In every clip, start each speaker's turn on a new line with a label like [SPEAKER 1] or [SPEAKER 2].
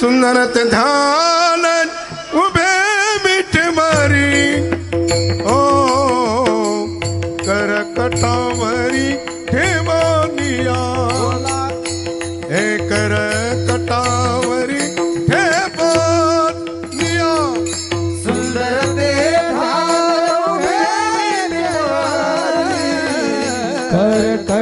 [SPEAKER 1] સુંદર ધાન ઉભે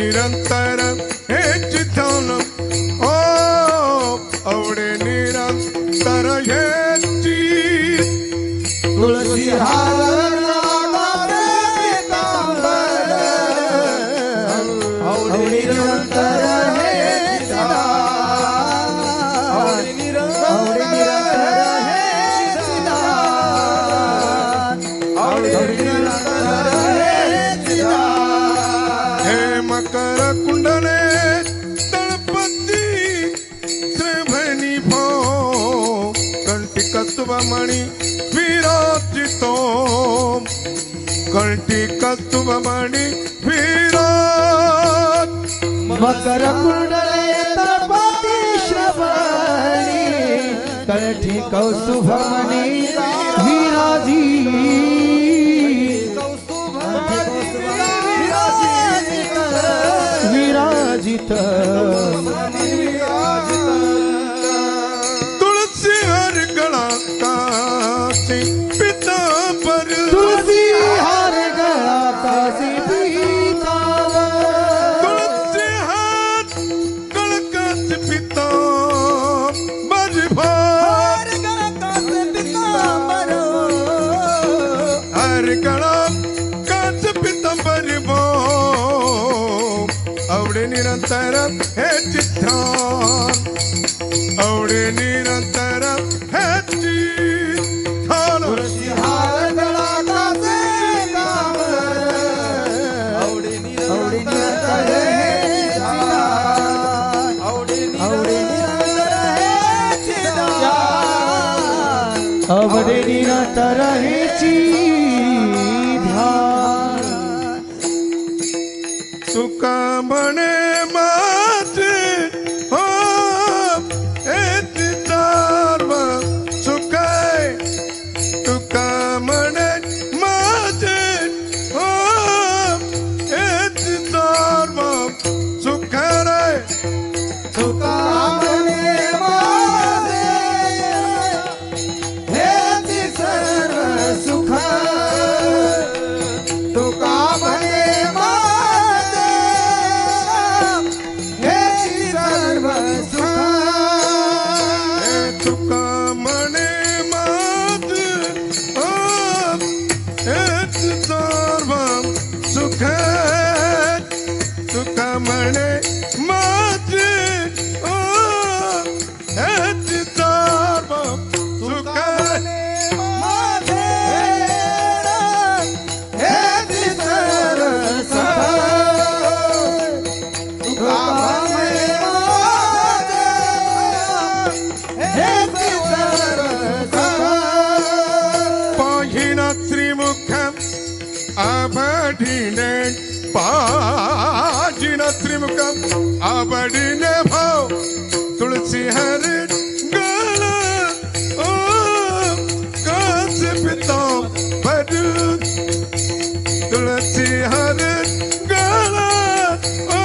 [SPEAKER 1] निरन्तर चिन् ओ औडे निरन्तर आवडे
[SPEAKER 2] निरन्तरी कंटी कस्तुम मणि
[SPEAKER 1] वीरा। मकर कुंडले
[SPEAKER 2] तपति श्रवणी कंठी
[SPEAKER 1] कौस्तुभ मणि वीरा जी निरंतर हे चित्थान आवडे निरंतर हे
[SPEAKER 2] चित्थान आवडे निरंतर हे चित्थान
[SPEAKER 1] सुका म्हणे
[SPEAKER 2] you know ढीने
[SPEAKER 1] पाजीना त्रिमुखम आबड़ीने भाव तुलसी हर गाना तुलसी हर गाना ओ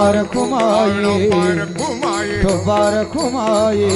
[SPEAKER 1] रकुमाये
[SPEAKER 3] बार
[SPEAKER 1] लो
[SPEAKER 3] खुमाये